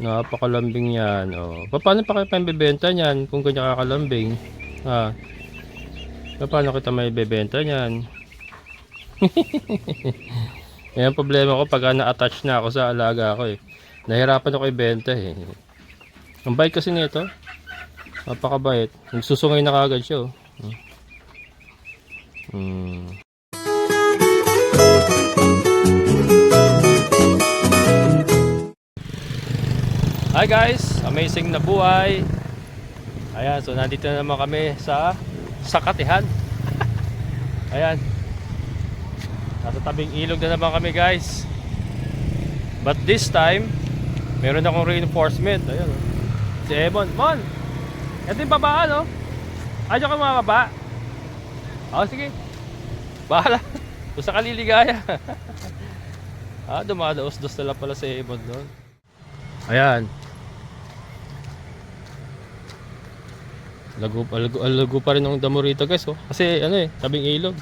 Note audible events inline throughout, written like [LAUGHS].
Napakalambing yan. Oh. Pa- Paano pa kayo pambebenta niyan kung kanya kakalambing? Ha? Pa- Paano kita may bebenta niyan? [LAUGHS] Yan problema ko pag na-attach na ako sa alaga ko eh. Nahirapan ako ibenta eh. Ang bait kasi nito. Napakabait. Nagsusungay na kagad siya oh. Hmm. Hi guys, amazing na buhay. Ayan, so nandito na naman kami sa Sakatihan. [LAUGHS] Ayan. Nasa tabing ilog na naman kami guys. But this time, meron akong reinforcement. Ayan. oh. Si Emon. Mon! Ito yung babaan oh. Ayaw ka mga baba. Oh, sige. Bahala. [LAUGHS] Kung sa kaliligaya. [LAUGHS] ah, dumadaos-dos na pala si Emon doon. Ayan. Lago, lago, lago pa rin ng damo rito guys oh. Kasi ano eh, tabing ilog.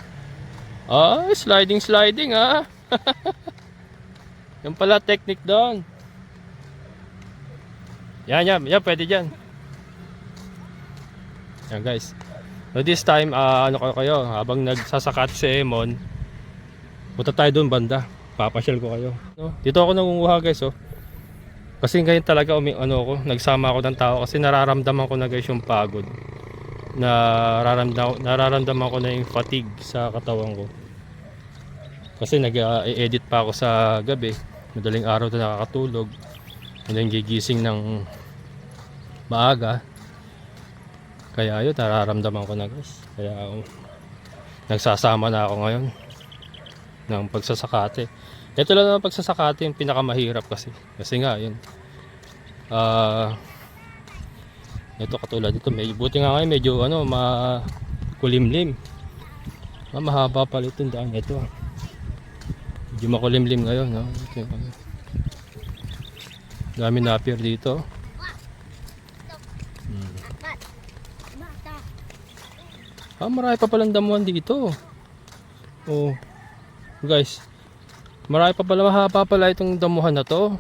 Ah, sliding sliding ah. [LAUGHS] Yan pala technique doon. Yan, yan, yan, pwede dyan. Yan guys. So this time, ah, ano kayo habang nagsasakat si Emon, punta tayo doon banda. Papasyal ko kayo. No? Dito ako nangunguha guys oh. Kasi ngayon talaga umi, ano ko, nagsama ako ng tao kasi nararamdaman ko na guys yung pagod. Nararamdaman, nararamdaman ko na yung fatigue sa katawan ko. Kasi nag-edit pa ako sa gabi. Madaling araw na nakakatulog. And gigising ng maaga. Kaya yun, nararamdaman ko na guys. Kaya um, nagsasama na ako ngayon ng pagsasakate. Ito lang naman pagsasakate yung pinakamahirap kasi. Kasi nga, yun. Ah, ito katulad dito, may buti nga ngayon medyo ano, makulimlim. Ah, mahaba pala itong daan ito. Medyo makulimlim ngayon, no? Ito ano. Dami na appear dito. Hmm. Ah, marami pa palang damuhan dito. Oh. Guys, marami pa pala mahaba pala itong damuhan na to.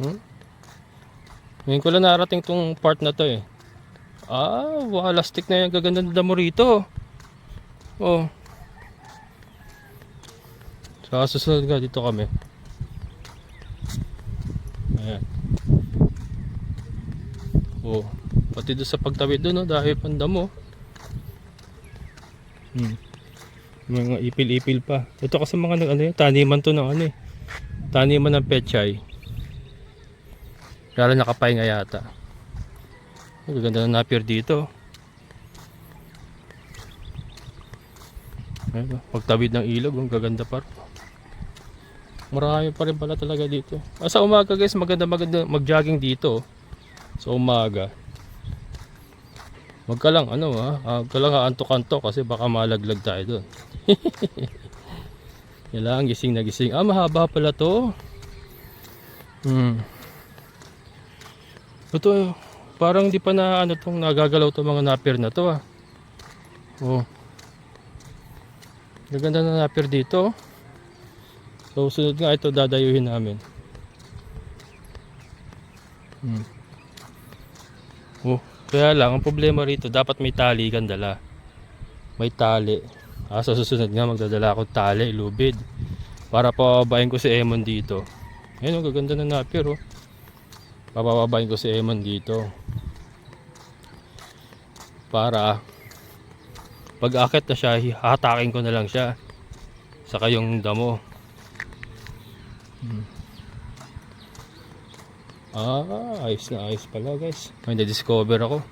Hmm? Ngayon ko lang narating tong part na to eh. Ah, walastik na yung gaganda ng damo rito. Oh. Sa susunod nga dito kami. Ayan. Oh, pati doon sa pagtawid doon, no, dahil pandamo. Hmm. Mga ipil-ipil pa. Ito kasi mga nag- ano yun, taniman to ng ano eh. Taniman ng pechay. Lalo nakapahinga yata. Ang ganda na napier dito. Oh, pagtawid ng ilog, ang gaganda pa. Marami pa rin pala talaga dito. Ah, sa umaga guys, maganda maganda mag-jogging dito. oh. Sa umaga. Wag ka lang ano ha, ah, wag ka lang antok-antok kasi baka malaglag tayo doon. [LAUGHS] Kailangan gising na gising. Ah, mahaba pala to. Hmm. Ito, parang di pa na ano tong nagagalaw tong mga napier na to ah. Oh. Gaganda na napier dito. So sunod nga ito dadayuhin namin. Hmm. Oh, kaya lang ang problema rito dapat may tali kang dala. May tali. Ah, sa susunod nga magdadala ako tali, lubid. Para pababain ko si Emon dito. Ayun, oh, gaganda na napier oh. Papababain ko si Emon dito. Para pag akit na siya, hahatakin ko na lang siya. Saka yung damo. Hmm. Ah, ayos na ayos pala guys. May na-discover ako.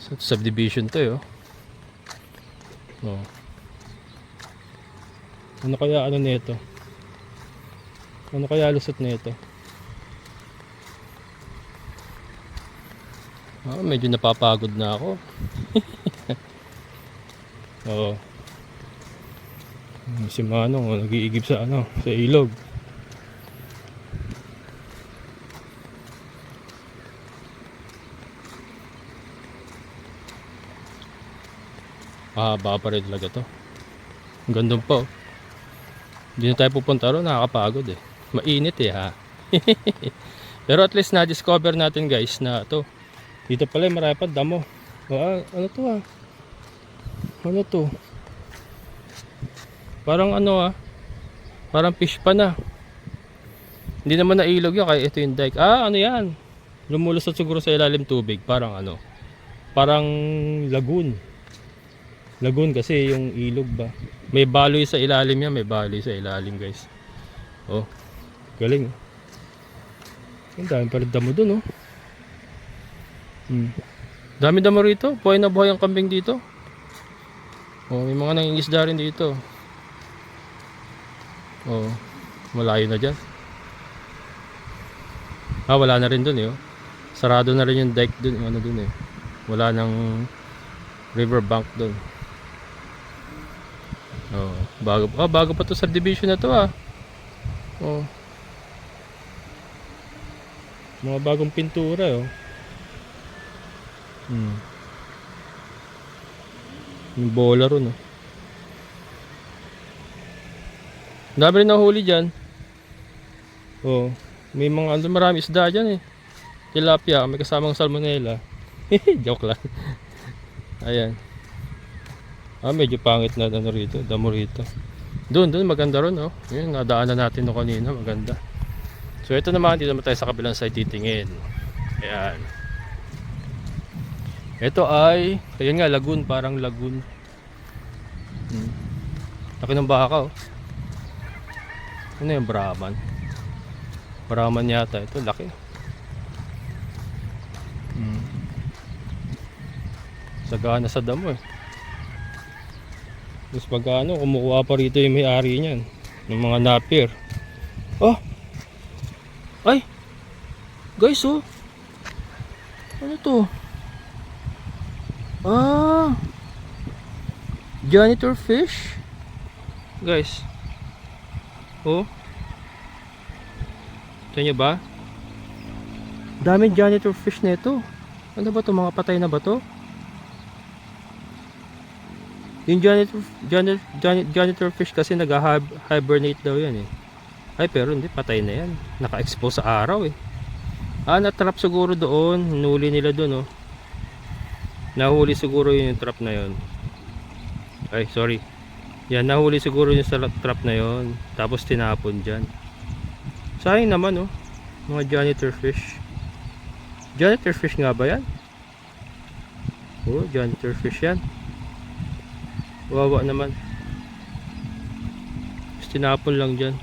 Sa subdivision to eh, oh. Oh. Ano kaya ano nito? Ano kaya lusot nito? Ah, medyo napapagod na ako. [LAUGHS] Oo. Hmm, Si Manong oh, nag-iigib sa ano, sa ilog. Mahaba pa rin talaga to. Ang ganda pa oh. Hindi na tayo pupunta ron, nakakapagod eh. Mainit eh ha. [LAUGHS] Pero at least na-discover natin guys na to. Dito pala marami pa damo. Ah, ano to ah? Ano to? Parang ano ah? Parang fish pa na. Hindi naman nailog yun kaya ito yung dike. Ah, ano yan? Lumulusot siguro sa ilalim tubig. Parang ano? Parang lagoon. Lagoon kasi yung ilog ba. May baloy sa ilalim yan. May baloy sa ilalim guys. Oh. Galing. oh. Ang dami pala damo dun oh. Hmm. Dami damo rito. Buhay na buhay ang kambing dito. Oh, may mga nangingisda rin dito. Oh, malayo na dyan. Ah, wala na rin dun eh. Oh. Sarado na rin yung dike dun, yung ano dun eh. Wala nang riverbank dun. Oh, bago ah, bago pa to sa division na to ah. Oh. Mga bagong pintura oh. Hmm. Yung bola ron oh. Dami rin nahuli dyan. Oh, may mga ano marami isda dyan eh. Tilapia, may kasamang salmonella. [LAUGHS] Joke lang. Ayan. Ah, medyo pangit na ano rito, damo rito. Doon, doon maganda ron, oh. Yun, nadaanan natin no kanina, maganda. So ito naman, dito naman tayo sa kabilang side titingin. Ayan. Ito ay, ayan nga, lagoon, parang lagoon. Hmm. Laki ng baka, oh. Ano yung Brahman? Brahman yata, ito, laki. Hmm. Sagana sa damo, eh. Tapos pag ano, kumukuha pa rito yung may-ari niyan. Ng mga napier. Oh! Ay! Guys, oh! Ano to? Ah! Janitor fish? Guys. Oh. Ito nyo ba? Daming janitor fish na ito. Ano ba to? Mga patay na ba to? Yung janitor, janitor, janitor, janitor fish kasi nag-hibernate daw yan eh. Ay pero hindi, patay na yan. Naka-expose sa araw eh. Ah, natrap siguro doon. Nuli nila doon oh. Nahuli siguro yun yung trap na yon. Ay, sorry. Yan, nahuli siguro yung trap na yon. Tapos tinapon dyan. Sayang naman oh. Mga janitor fish. Janitor fish nga ba yan? Oh, janitor fish yan. Wawa naman. Tapos tinapon lang dyan.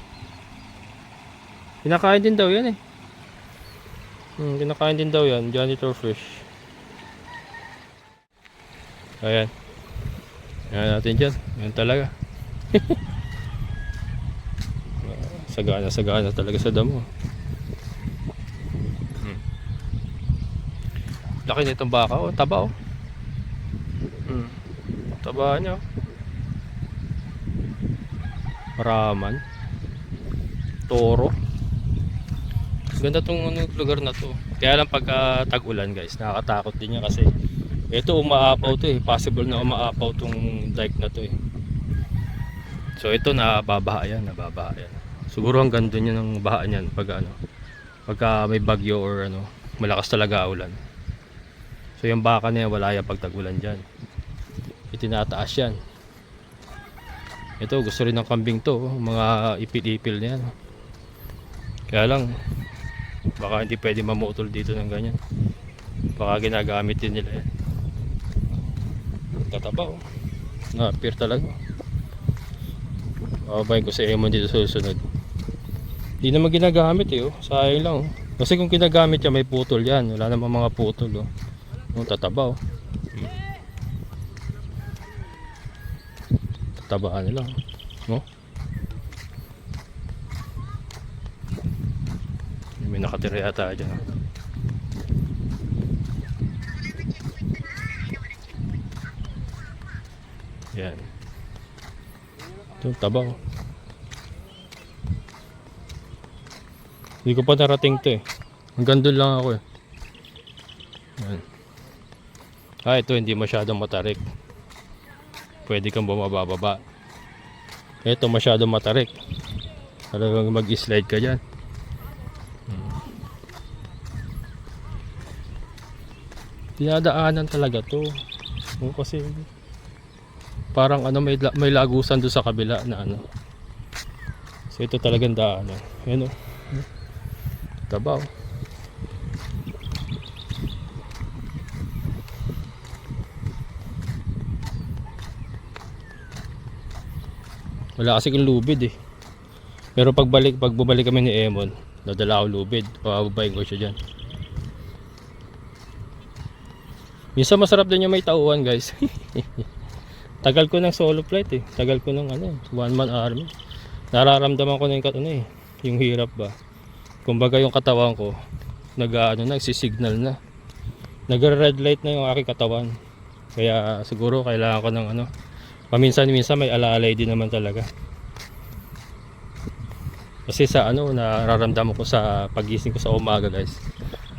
Kinakain din daw yan eh. Hmm, kinakain din daw yan. Janitor fish. Ayan. Ayan natin dyan. Ayan talaga. [LAUGHS] sagana, sagana talaga sa damo. Hmm. Laki nitong baka oh. Taba oh. Hmm. Taba niya oh. Raman. Toro. Ganda tong ano, lugar na to. Kaya lang pagka tag-ulan guys, nakakatakot din yan kasi ito umaapaw to eh. Possible na umaapaw tong dike na to eh. So ito nababaha yan, nababaha yan. Siguro hanggang doon yun ang baha niyan pag ano, pagka may bagyo or ano, malakas talaga ulan. So yung baka niya wala yan pag tag-ulan dyan. Itinataas yan. Ito gusto rin ng kambing to, oh, mga ipil-ipil na yan. Kaya lang, baka hindi pwede mamutol dito ng ganyan. Baka ginagamit din nila yan. Tataba oh. Na-appear talaga. Babayin ko sa Emon dito sa susunod. Hindi naman ginagamit eh oh. Sayang lang oh. Kasi kung ginagamit yan may putol yan. Wala namang mga putol oh. Oh, tataba oh. Tatabaan nila. No? May nakatira yata dyan. oh. Yan. Ito, taba ko. Hindi ko pa narating to eh. Hanggang doon lang ako eh. Yan. Ah, ito hindi masyadong matarik. Pwede kang bumabababa. Ito masyadong matarik. Talagang mag-slide ka dyan. Hmm. Dinadaanan talaga to. O, kasi parang ano may, may lagusan doon sa kabila na ano. So ito talagang daanan. Ayan o. Tabaw. Wala kasi yung lubid eh. Pero pagbalik, pag bumalik kami ni Emon, nadala ako lubid. Pababayin ko siya dyan. Minsan masarap din yung may tauhan guys. [LAUGHS] Tagal ko ng solo flight eh. Tagal ko ng ano, one man army. Nararamdaman ko na yung, kat- ano, eh, yung hirap ba. Kumbaga yung katawan ko, nag ano, nagsisignal na. Nag-red light na yung aking katawan. Kaya siguro kailangan ko ng ano, paminsan-minsan may alaalay din naman talaga. Kasi sa ano, nararamdaman ko sa pagising ko sa umaga guys.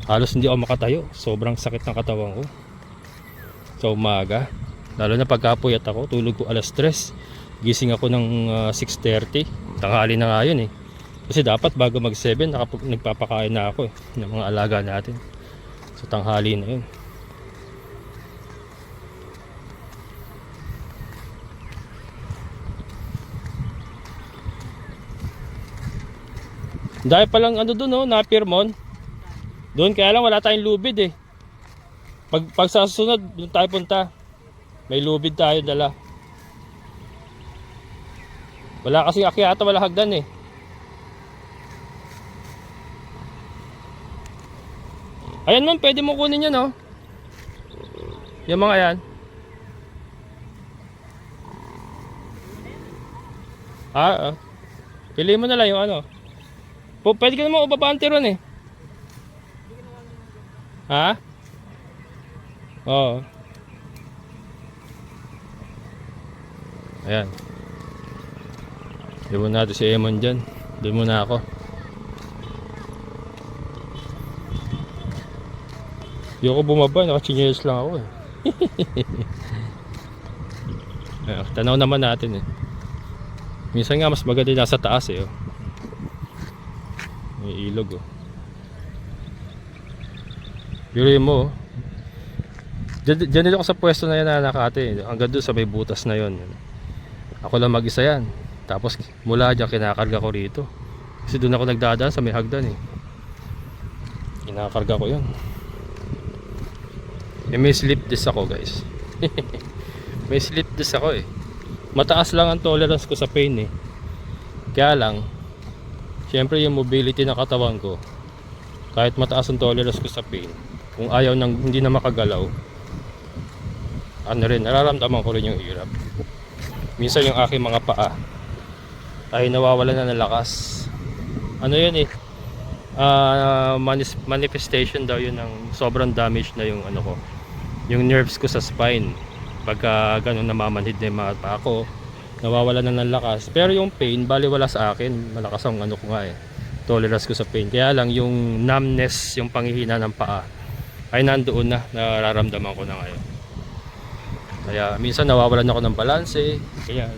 Halos hindi ako makatayo. Sobrang sakit ng katawan ko. Sa umaga. Lalo na pagkapuyat ako, tulog ko alas 3. Gising ako ng ah, 6.30. Tanghali na nga yun eh. Kasi dapat bago mag 7, nakap- nagpapakain na ako eh. Ng mga alaga natin. So tanghali na yun. Dahil palang ano doon no, na Piermon. Doon kaya lang wala tayong lubid eh. Pag, pag sa susunod, doon tayo punta. May lubid tayo dala. Wala kasi akyata, wala hagdan eh. Ayan man, pwede mo kunin yan oh. Yung mga yan. Ah, ah. Pili mo na lang yung ano. Pwede ka naman ubabante ron eh. Ha? Oo. Ayan. Doon natin si Emon dyan. Doon muna ako. Hindi ako bumaba, nakachinyes lang ako eh. [LAUGHS] Ayan, tanaw naman natin eh. Minsan nga mas maganda nasa taas eh. Oh. May ilog oh. Pero mo oh. Diyan, diyan ako sa pwesto na yan na nakate. Hanggang doon sa may butas na yon. Ako lang mag-isa yan. Tapos mula dyan kinakarga ko rito. Kasi doon ako nagdadaan sa may hagdan eh. Kinakarga ko yun. Eh, may slip disc ako guys. [LAUGHS] may slip disc ako eh. Mataas lang ang tolerance ko sa pain eh. Kaya lang, syempre yung mobility ng katawan ko, kahit mataas ang tolerance ko sa pain, kung ayaw nang hindi na makagalaw, ano rin, nararamdaman ko rin yung hirap. Minsan yung aking mga paa ay nawawala na ng lakas. Ano yun eh, manis- manifestation daw yun ng sobrang damage na yung ano ko, yung nerves ko sa spine. Pagka ganun namamanhid na yung mga paa ko, nawawala na ng lakas. Pero yung pain, bali wala sa akin. Malakas ang ano ko nga eh. Tolerance ko sa pain. Kaya lang yung numbness, yung panghihina ng paa, ay nandoon na, nararamdaman ko na ngayon. Kaya minsan nawawalan ako ng balanse. Kaya,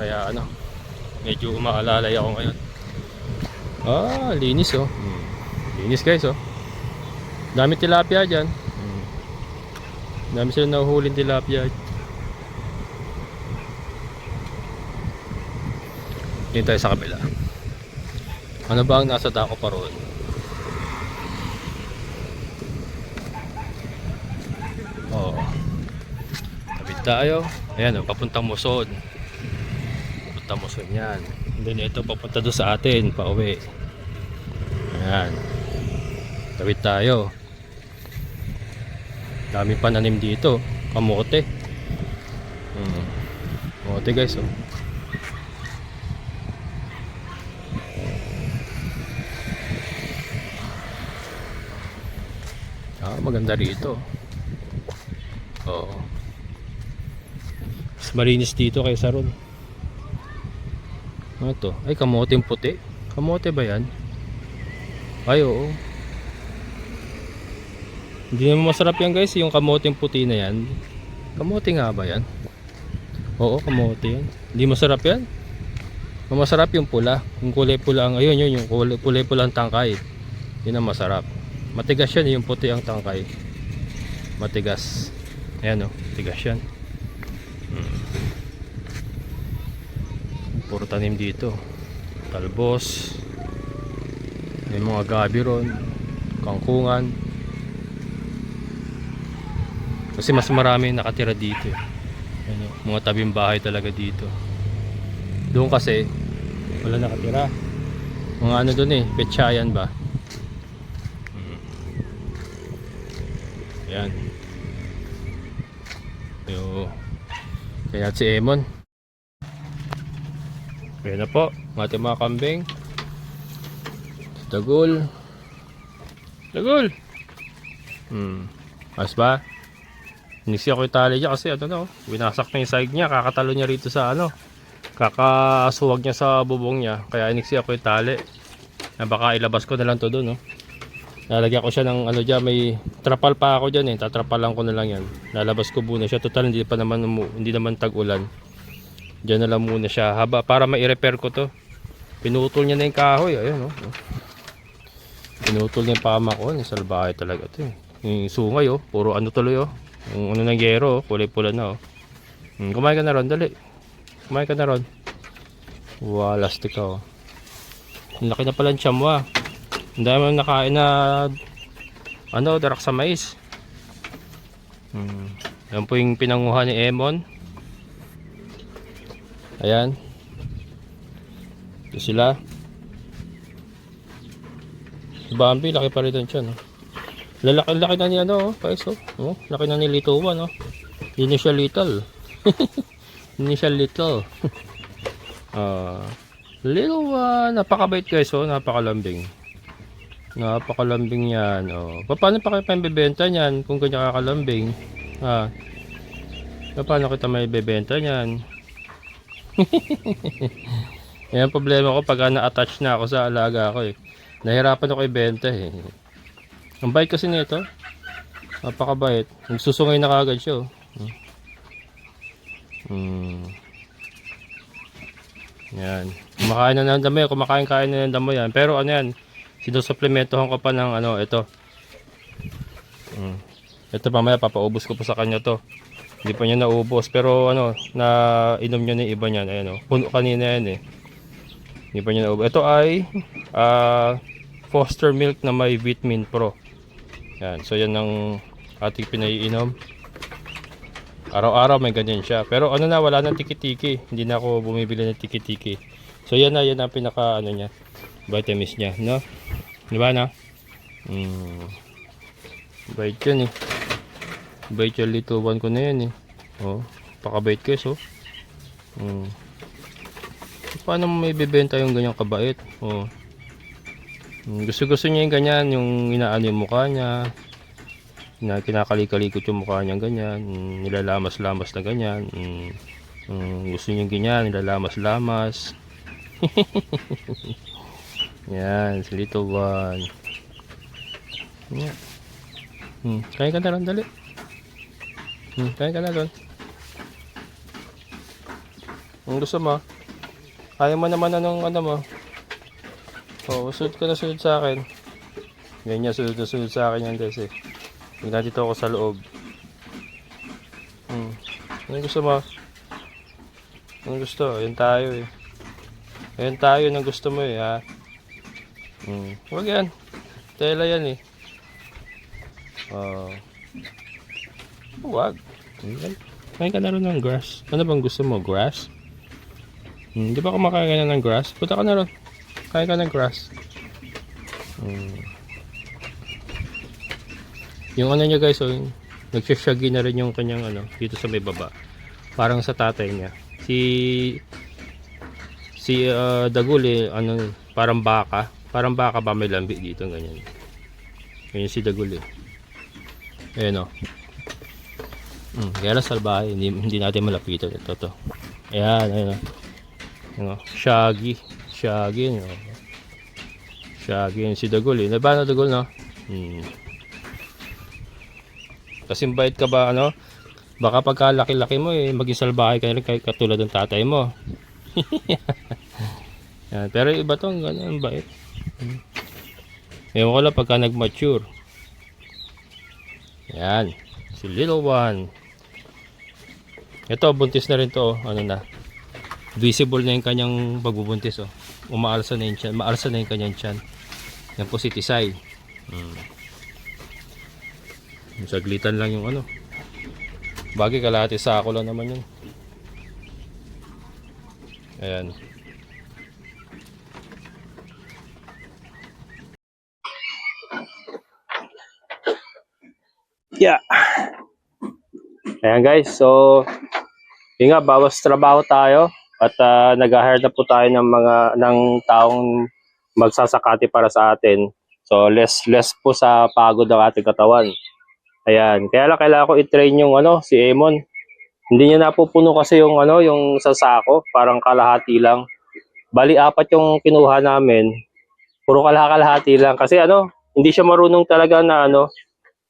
kaya ano, medyo umaalalay ako ngayon. Ah, linis oh. Hmm. Linis guys oh. Dami tilapia dyan. Hmm. Dami sila nahuhuling tilapia. Dito tayo sa kabila. Ano ba ang nasa dako pa roon? Oo. Tabit tayo. Ayan, oh, papuntang Musod. Papuntang Musod yan. Then ito, papunta doon sa atin, pa uwi. Ayan. Tawid tayo. Dami pananim dito. Kamote. Hmm. Kamote guys, oh. Ah, maganda rito. Oo. Mas malinis dito kaysa ron. Ano to? Ay, kamoteng puti. Kamote ba yan? Ay, oo. Hindi naman masarap yan guys, yung kamoteng puti na yan. Kamote nga ba yan? Oo, kamote yan. Hindi masarap yan. Masarap yung pula. Yung kulay pula ang, ayun yun, yung kulay, kulay pula ang tangkay. Yun ang masarap. Matigas yan, yung puti ang tangkay. Matigas. Ayan o, matigas yan. Hmm. Puro tanim dito. Talbos. May mga gabi ron. Kangkungan. Kasi mas marami nakatira dito. Ano, mga tabing bahay talaga dito. Doon kasi wala nakatira. Mga ano doon eh, petsayan ba? Mm. Yan. Yo. Kaya si Emon. Kaya na po, ating mga kambing. Dagol. Dagol! Hmm. Mas ba? Niksi ako yung tali niya kasi ano no, winasak na yung side niya, kakatalo niya rito sa ano, kakasuwag niya sa bubong niya. Kaya iniksi ako yung tali. Na baka ilabas ko na lang to doon no. Lalagyan ko siya ng ano dyan, may trapal pa ako dyan eh, tatrapalan ko na lang yan. Lalabas ko muna siya, total hindi pa naman, umu- hindi naman tag-ulan. Diyan na lang muna siya, haba, para ma-repair ko to. Pinutol niya na yung kahoy, ayun no. Pinutol niya yung pama ko, yung salbahe talaga to eh. Yung sungay oh, puro ano tuloy oh. Yung ano ng gero oh, kulay pula na oh. Hmm, kumain ka na ron, dali. Kumain ka na ron. Wow, lastik oh. Ang laki na pala ng ah. Ang dami mong nakain na ano, darak sa mais. Hmm. Yan po yung pinanguha ni Emon. Ayan. Ito sila. Si Bambi, laki pa rin ang tiyan. Oh. Lalaki, laki na ni ano, oh, guys, oh. oh. Laki na ni One, oh. Hindi siya little. [LAUGHS] Hindi siya little. [LAUGHS] Ah, little one, napakabait guys, oh, napakalambing. Napakalambing yan, oh. Pa- Paano pa kayo pambebenta niyan kung ganyan kakalambing? Pa- Paano kita may bebenta niyan? [LAUGHS] Yan problema ko pag na-attach na ako sa alaga ko eh. Nahirapan ako ibenta eh. Ang bait kasi nito. Napakabait. Nagsusungay na kagad siya oh. Hmm. Yan. Kumakain na ng damo yan. Kumakain-kain na ng damo yan. Pero ano yan, sinusupplementohan ko pa ng ano, ito. Hmm. Ito mamaya papaubos ko pa sa kanya to. Hindi pa niya naubos. Pero ano, na inom niya ng iba niyan. Ayan o. Puno kanina yan eh. Hindi pa niya naubos. Ito ay ah Foster Milk na may Vitamin Pro. Yan. So yan ang ating pinaiinom. Araw-araw may ganyan siya. Pero ano na, wala nang tiki-tiki. Hindi na ako bumibili ng tiki-tiki. So yan na, yan ang pinaka ano niya. Vitamins niya, no? Di ba na? Hmm. Bait yan eh. Bait yung lituban ko na yan eh. Oh, pakabait guys oh. Hmm. Paano mo may bebenta yung ganyang kabait? Oh. Hmm, Gusto-gusto niya yung ganyan, yung inaano yung mukha niya. Na kinakali-kalikot yung mukha niya ganyan. Hmm, nilalamas-lamas na ganyan. Hmm. Hmm, gusto niya yung ganyan, nilalamas-lamas. [LAUGHS] Yan, si one. Yan. Hmm, kain ka na ron, dali. Hmm, kain ka na ron. Ang gusto mo? Kaya mo naman anong ano mo? Oo, sunod ka na sunod sa akin. Ganyan, sunod na sunod sa akin yan, Des eh. Tingnan dito ako sa loob. Hmm. Ano gusto mo? Ano gusto? Ayun tayo eh. Ayun tayo ng gusto mo eh, ha? Hmm. Huwag yan. Tela yan eh. Oo. Huwag. Kain ka na rin ng grass. Ano bang gusto mo? Grass? Hmm, di ba kumakain ka na ng grass? Punta ka na rin. Kain ka ng grass. Hmm. Yung ano niya guys, oh, nagsisyagi na rin yung kanyang ano, dito sa may baba. Parang sa tatay niya. Si si uh, Dagul eh, ano, parang baka. Parang baka ba may lambi dito, ganyan. Ganyan si Dagul eh. Ayan o. Hmm, kaya lang salbahe, hindi, hindi natin malapitan ito to. Ayan, ayan o. Ayan o, Shaggy. Shaggy, no. Shaggy yun si Dagul eh. Naba na Dagul, no? Hmm. Kasi bait ka ba, ano? Baka pagka laki-laki mo eh, maging salbahe ka rin katulad ng tatay mo. [LAUGHS] Yan. Pero iba to, ang ganun, bait. Hmm. Ewan ko lang pagka nag-mature. Yan. Si little one. Ito, buntis na rin to. oh. Ano na. Visible na yung kanyang pagbubuntis. Oh. Umaalsa na yung tiyan. Maalsa na yung kanyang tiyan. Yan po si Tisay. Hmm. Saglitan lang yung ano. Bagay kalahati sa ako lang naman yun. Ayan. Yeah. Ayan guys, so yun nga, bawas trabaho tayo at uh, nag-hire na po tayo ng mga ng taong magsasakati para sa atin. So less less po sa pagod ng ating katawan. Ayan, kaya lang kailangan ko i-train yung ano, si Emon. Hindi niya napupuno kasi yung ano, yung sa sako, parang kalahati lang. Bali apat yung kinuha namin. Puro kalahati lang kasi ano, hindi siya marunong talaga na ano,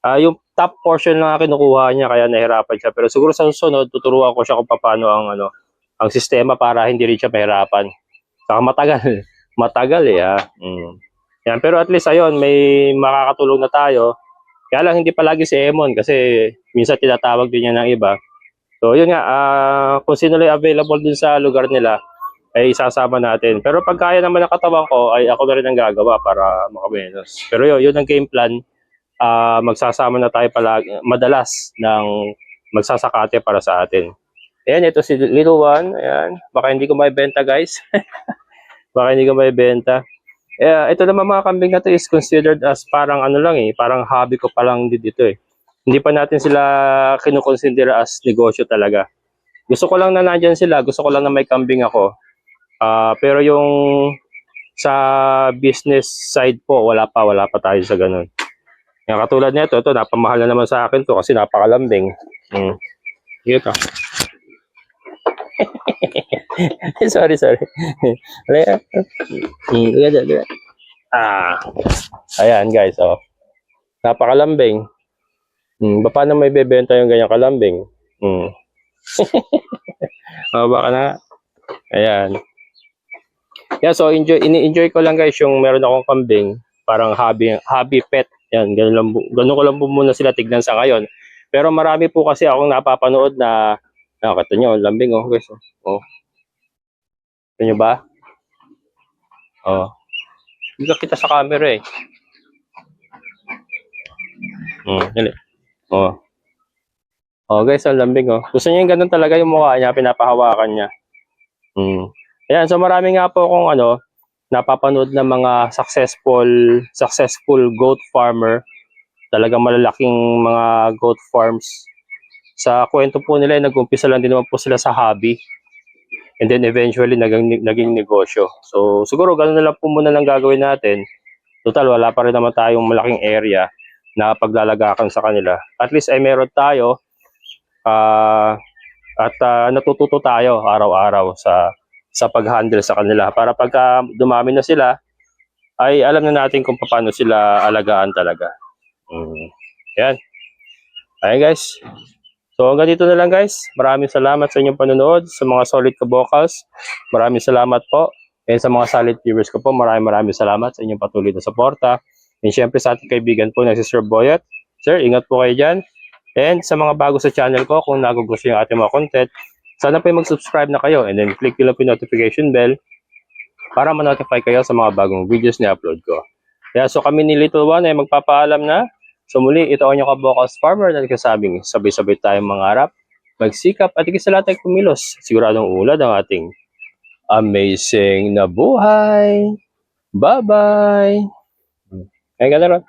ah yung top portion na kinukuha niya kaya nahirapan siya. Pero siguro sa susunod, tuturuan ko siya kung paano ang ano, ang sistema para hindi rin siya mahirapan. Saka matagal. [LAUGHS] matagal eh ha. Mm. Yan, pero at least ayun, may makakatulong na tayo. Kaya lang hindi palagi si Emon kasi minsan tinatawag din niya ng iba. So yun nga, ah, kung sino lang available dun sa lugar nila, ay isasama natin. Pero pag kaya naman ng katawan ko, ay ako na rin ang gagawa para makamenos. Pero yun, yun ang game plan. Ah, magsasama na tayo palagi, madalas ng magsasakate para sa atin. Ayan, ito si Little One. Ayan. Baka hindi ko may benta, guys. [LAUGHS] Baka hindi ko may benta. Eh, ito naman mga kambing na to is considered as parang ano lang eh, parang hobby ko pa lang dito eh. Hindi pa natin sila kinukonsidera as negosyo talaga. Gusto ko lang na nandyan sila, gusto ko lang na may kambing ako. Ah, pero yung sa business side po, wala pa, wala pa tayo sa ganun. Yung katulad nito, ito, napamahal na naman sa akin to kasi napakalambing. Mm. Ito. [LAUGHS] sorry, sorry. Mm, ganda, ganda. Ah. Ayan, guys, oh. Napakalambing. Hmm, ba paano may bebenta yung ganyang kalambing? Hmm. [LAUGHS] oh, baka na. Ayan. Yeah, so enjoy ini-enjoy ko lang guys yung meron akong kambing, parang hobby hobby pet. Yan, ganun lang ganun ko lang po muna sila tignan sa ngayon. Pero marami po kasi akong napapanood na nakita nyo, lambing oh guys. Oh. oh. Gusto nyo ba? Oh. Hindi kita sa camera eh. Hmm, dali. Oh. Oh guys, ang lambing oh. Gusto niya yung ganun talaga yung mukha niya, pinapahawakan niya. Hmm. Ayan, so marami nga po akong ano, napapanood ng mga successful successful goat farmer. Talagang malalaking mga goat farms. Sa kwento po nila, eh, nag-umpisa lang din naman po sila sa hobby. And then eventually naging, naging negosyo. So siguro ganun na lang po muna lang gagawin natin. Total, wala pa rin naman tayong malaking area na paglalagakan sa kanila. At least ay meron tayo ah, at ah, natututo tayo araw-araw sa sa pag-handle sa kanila para pagka dumami na sila ay alam na natin kung paano sila alagaan talaga. Mm. Yan. Ayan guys. So hanggang dito na lang guys. Maraming salamat sa inyong panonood, sa mga solid kabokals. Maraming salamat po. And sa mga solid viewers ko po, maraming maraming salamat sa inyong patuloy na suporta. And syempre sa ating kaibigan po na si Sir Boyet. Sir, ingat po kayo dyan. And sa mga bago sa channel ko, kung nagugusto yung ating mga content, sana po mag-subscribe na kayo and then click yung notification bell para ma-notify kayo sa mga bagong videos na upload ko. Kaya so kami ni Little One ay magpapaalam na. So muli, ito ang inyong kabokals farmer na nagkasabing sabay-sabay tayong mangarap, magsikap at higit sa lahat ay kumilos. Siguradong ulad ang ating amazing na buhay. Bye-bye! Ay, gano'n